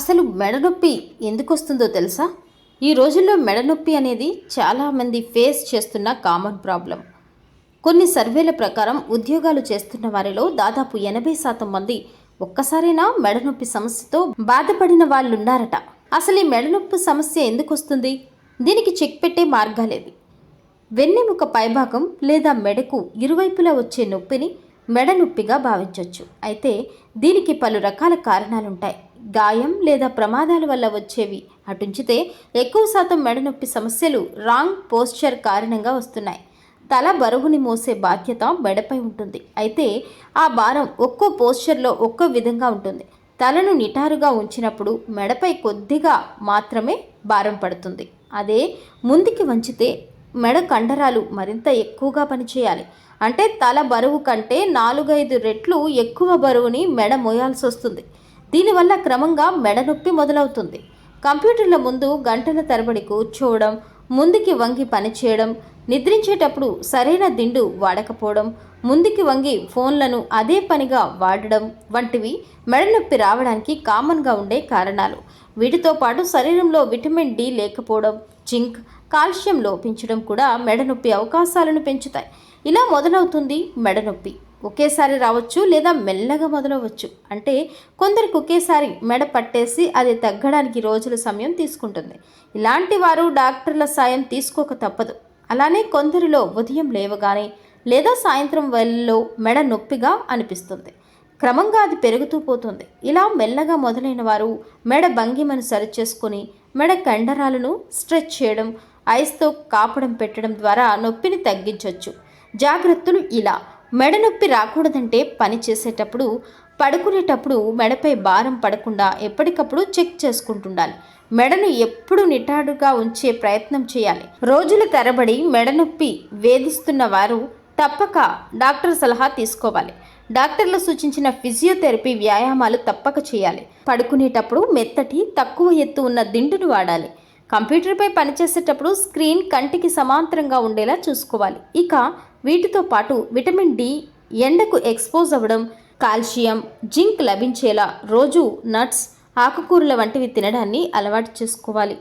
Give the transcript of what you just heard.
అసలు మెడ నొప్పి ఎందుకు వస్తుందో తెలుసా? ఈ రోజుల్లో మెడ నొప్పి అనేది చాలామంది ఫేస్ చేస్తున్న కామన్ ప్రాబ్లం. కొన్ని సర్వేల ప్రకారం ఉద్యోగాలు చేస్తున్న వారిలో దాదాపు ఎనభై శాతం మంది ఒక్కసారైనా మెడ నొప్పి సమస్యతో బాధపడిన వాళ్ళున్నారట. అసలు ఈ మెడ నొప్పి సమస్య ఎందుకు వస్తుంది దీనికి చెక్ పెట్టే మార్గాలేవి. వెన్నెముక పైభాగం లేదా మెడకు ఇరువైపులా వచ్చే నొప్పిని మెడ నొప్పిగా భావించవచ్చు అయితే దీనికి పలు రకాల కారణాలుంటాయి. గాయం లేదా ప్రమాదాల వల్ల వచ్చేవి. అటుంచితే ఎక్కువ శాతం మెడ నొప్పి సమస్యలు రాంగ్ పోస్చర్ కారణంగా వస్తున్నాయి. తల బరువుని మోసే బాధ్యత మెడపై ఉంటుంది. అయితే ఆ భారం ఒక్కో పోస్చర్లో ఒక్కో విధంగా ఉంటుంది. తలను నిటారుగా ఉంచినప్పుడు మెడపై కొద్దిగా మాత్రమే భారం పడుతుంది. అదే ముందుకి వంచితే మెడ కండరాలు మరింత ఎక్కువగా పనిచేయాలి. అంటే తల బరువు కంటే నాలుగైదు రెట్లు ఎక్కువ బరువుని మెడ మోయాల్సి వస్తుంది దీనివల్ల క్రమంగా మెడ నొప్పి మొదలవుతుంది. కంప్యూటర్ల ముందు గంటల తరబడి కూర్చోవడం ముందుకి వంగి పనిచేయడం నిద్రించేటప్పుడు సరైన దిండు వాడకపోవడం ముందుకి వంగి ఫోన్లను అదే పనిగా వాడడం వంటివి మెడ నొప్పి రావడానికి కామన్గా ఉండే కారణాలు. వీటితో పాటు శరీరంలో విటమిన్ డి లేకపోవడం జింక్ కాల్షియం లోపించడం కూడా మెడ నొప్పి అవకాశాలను పెంచుతాయి. ఇలా మొదలవుతుంది మెడ నొప్పి ఒకేసారి రావచ్చు లేదా మెల్లగా మొదలవచ్చు. అంటే కొందరికి ఒకేసారి మెడ పట్టేసి అది తగ్గడానికి రోజుల సమయం తీసుకుంటుంది. ఇలాంటి వారు డాక్టర్ల సాయం తీసుకోక తప్పదు. అలానే కొందరిలో ఉదయం లేవగానే లేదా సాయంత్రం వేళలో మెడ నొప్పిగా అనిపిస్తుంది. క్రమంగా అది పెరుగుతూ పోతుంది. ఇలా మెల్లగా మొదలైన వారు మెడ భంగిమను సరిచేసుకొని మెడ కండరాలను స్ట్రెచ్ చేయడం ఐస్తో కాపడం పెట్టడం ద్వారా నొప్పిని తగ్గించవచ్చు జాగ్రత్తలు ఇలా. మెడ నొప్పి రాకూడదంటే పని చేసేటప్పుడు పడుకునేటప్పుడు మెడపై భారం పడకుండా ఎప్పటికప్పుడు చెక్ చేసుకుంటుండాలి. మెడను ఎప్పుడు నిటాడుగా ఉంచే ప్రయత్నం చేయాలి. రోజుల తరబడి మెడ నొప్పి వేధిస్తున్న వారు తప్పక డాక్టర్ సలహా తీసుకోవాలి. డాక్టర్లు సూచించిన ఫిజియోథెరపీ వ్యాయామాలు తప్పక చేయాలి. పడుకునేటప్పుడు మెత్తటి తక్కువ ఎత్తు ఉన్న దిండును వాడాలి. కంప్యూటర్పై పనిచేసేటప్పుడు స్క్రీన్ కంటికి సమాంతరంగా ఉండేలా చూసుకోవాలి. ఇక వీటితో పాటు విటమిన్ డి ఎండకు ఎక్స్పోజ్ అవ్వడం కాల్షియం జింక్ లభించేలా రోజు నట్స్ ఆకుకూరల వంటివి తినడాన్ని అలవాటు చేసుకోవాలి.